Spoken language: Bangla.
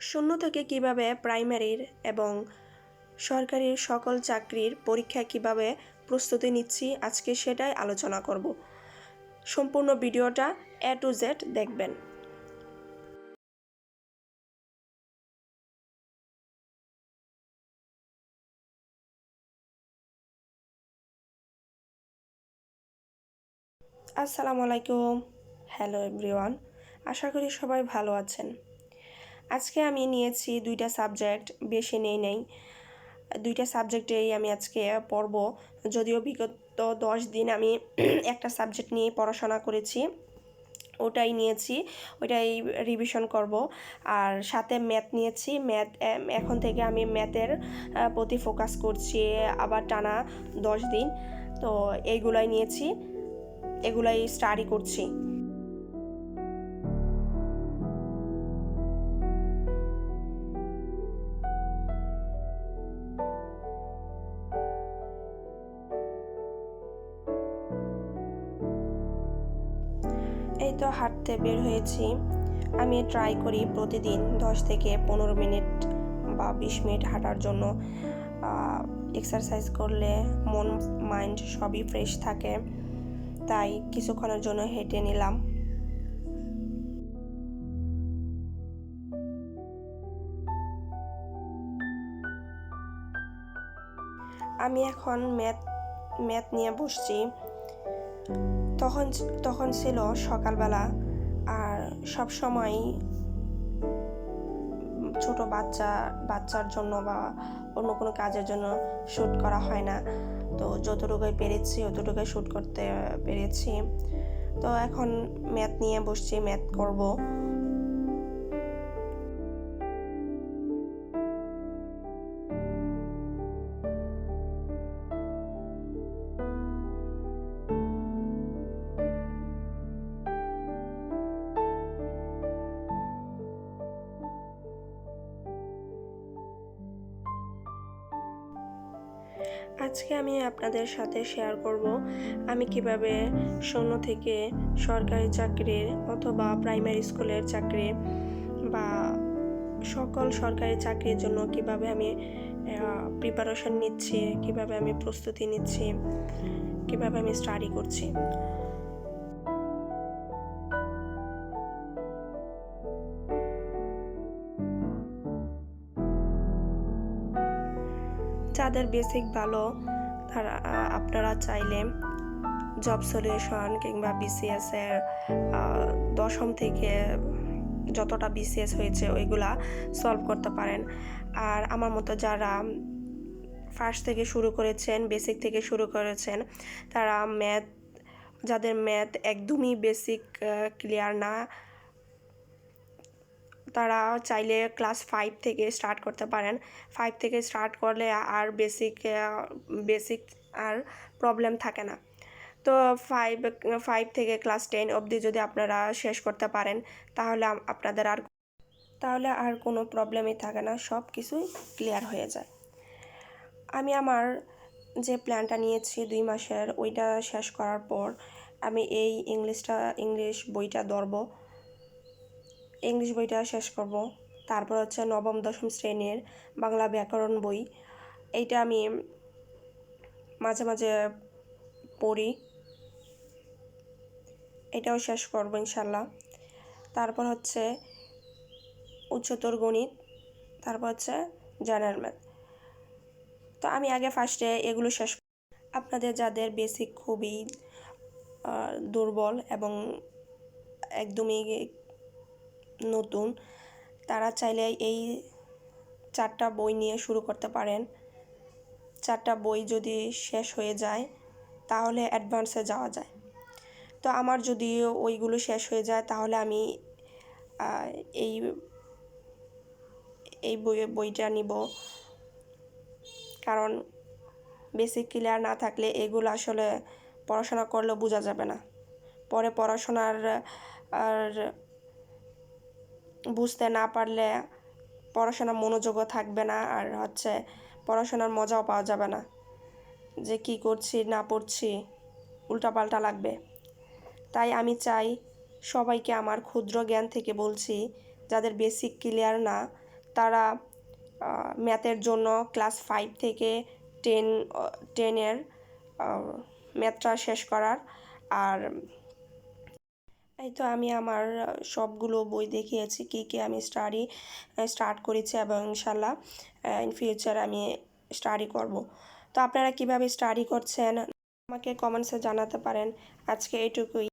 শূন্য থেকে কীভাবে প্রাইমারির এবং সরকারি সকল চাকরির পরীক্ষা কীভাবে প্রস্তুতি নিচ্ছি, আজকে সেটাই আলোচনা করব। সম্পূর্ণ ভিডিওটা এ টু জেড দেখবেন। আসসালামু আলাইকুম। হ্যালো এভরিওয়ান আশা করি সবাই ভালো আছেন। আজকে আমি নিয়েছি দুইটা সাবজেক্ট, বেশি নেই নেই। দুইটা সাবজেক্টেই আমি আজকে পড়ব। যদিও বিগত দশ দিন আমি একটা সাবজেক্ট নিয়ে পড়াশোনা করেছি, ওটাই নিয়েছি, ওটাই রিভিশন করব। আর সাথে ম্যাথ নিয়েছি ম্যাথ এখন থেকে আমি ম্যাথের প্রতি ফোকাস করছি আবার টানা দশ দিন। তো এইগুলাই নিয়েছি, এগুলাই স্টাডি করছি। এই তো হাঁটতে বের হয়েছি। আমি ট্রাই করি প্রতিদিন দশ থেকে পনেরো মিনিট বা বিশ মিনিট হাঁটার জন্য। এক্সারসাইজ করলে মন মাইন্ড সবই ফ্রেশ থাকে। তাই কিছুক্ষণের জন্য হেঁটে নিলাম। আমি এখন ম্যাথ ম্যাথ নিয়ে বসছি। তখন তখন ছিল সকালবেলা আর সব সময় ছোট বাচ্চা, বাচ্চার জন্য বা অন্য কোনো কাজের জন্য শ্যুট করা হয় না। তো যতটুকুই পেরেছি, অতটুকুই শ্যুট করতে পেরেছি। তো এখন ম্যাথ নিয়ে বসছি ম্যাথ করব। আজকে আমি আপনাদের সাথে শেয়ার করব, আমি কীভাবে শূন্য থেকে সরকারি চাকরির অথবা প্রাইমারি স্কুলের চাকরি বা সকল সরকারি চাকরির জন্য কীভাবে আমি প্রিপারেশন নিচ্ছি, কীভাবে আমি প্রস্তুতি নিচ্ছি, কীভাবে আমি স্টাডি করছি। যাদের বেসিক ভালো, তারা, আপনারা চাইলে জব সলিউশন কিংবা বিসিএস এর দশম থেকে যতটা বিসিএস হয়েছে ওইগুলা সলভ করতে পারেন। আর আমার মতো যারা ফার্স্ট থেকে শুরু করেছেন বেসিক থেকে শুরু করেছেন, তারা ম্যাথ যাদের ম্যাথ একদমই বেসিক ক্লিয়ার না তারা চাইলে ক্লাস ফাইভ থেকে স্টার্ট করতে পারেন। ফাইভ থেকে স্টার্ট করলে আর বেসিক বেসিক আর প্রবলেম থাকে না। তো ফাইভ ফাইভ থেকে ক্লাস টেন অবধি যদি আপনারা শেষ করতে পারেন, তাহলে আপনাদের আর তাহলে আর কোনো প্রবলেমই থাকে না, সব কিছুই ক্লিয়ার হয়ে যায়। আমি আমার যে প্ল্যানটা নিয়েছি দুই মাসের, ওইটা শেষ করার পর আমি এই ইংলিশটা, ইংলিশ বইটা ধরবো। ইংলিশ বইটা শেষ করব। তারপর হচ্ছে নবম, দশম শ্রেণির বাংলা ব্যাকরণ বই। এইটা আমি মাঝে মাঝে পড়ি। এটাও শেষ করব ইনশাল্লাহ তারপর হচ্ছে উচ্চতর গণিত, তারপর হচ্ছে জেনারেল ম্যাথ তো আমি আগে ফার্স্টে এগুলো শেষ আপনাদের যাদের বেসিক খুবই দুর্বল এবং একদমই নতুন, তারা চাইলে এই চারটা বই নিয়ে শুরু করতে পারেন। চারটা বই যদি শেষ হয়ে যায়, তাহলে অ্যাডভান্সে যাওয়া যায়। তো আমার যদি ওইগুলো শেষ হয়ে যায়, তাহলে আমি এই এই বই, বইটা নিব। কারণ বেসিক ক্লিয়ার না থাকলে এগুলো আসলে পড়াশোনা করলেও বোঝা যাবে না। পরে পড়াশোনার, আর বুঝতে না পারলে পড়াশোনার মনোযোগও থাকবে না আর হচ্ছে পড়াশোনার মজাও পাওয়া যাবে না। যে কি করছি, না পড়ছি, উল্টাপাল্টা লাগবে। তাই আমি চাই সবাইকে আমার ক্ষুদ্র জ্ঞান থেকে বলছি, যাদের বেসিক ক্লিয়ার না, তারা ম্যাথের জন্য ক্লাস ফাইভ থেকে টেন টেনের ম্যাথটা শেষ করার। আর এই তো আমি আমার সবগুলো বই দেখিয়েছি, কী কী আমি স্টাডি স্টার্ট করেছি এবং ইনশাল্লাহ ইন ফিউচার আমি স্টাডি করব। তো আপনারা কীভাবে স্টাডি করছেন, আমাকে কমেন্টসে জানাতে পারেন। আজকে এইটুকুই।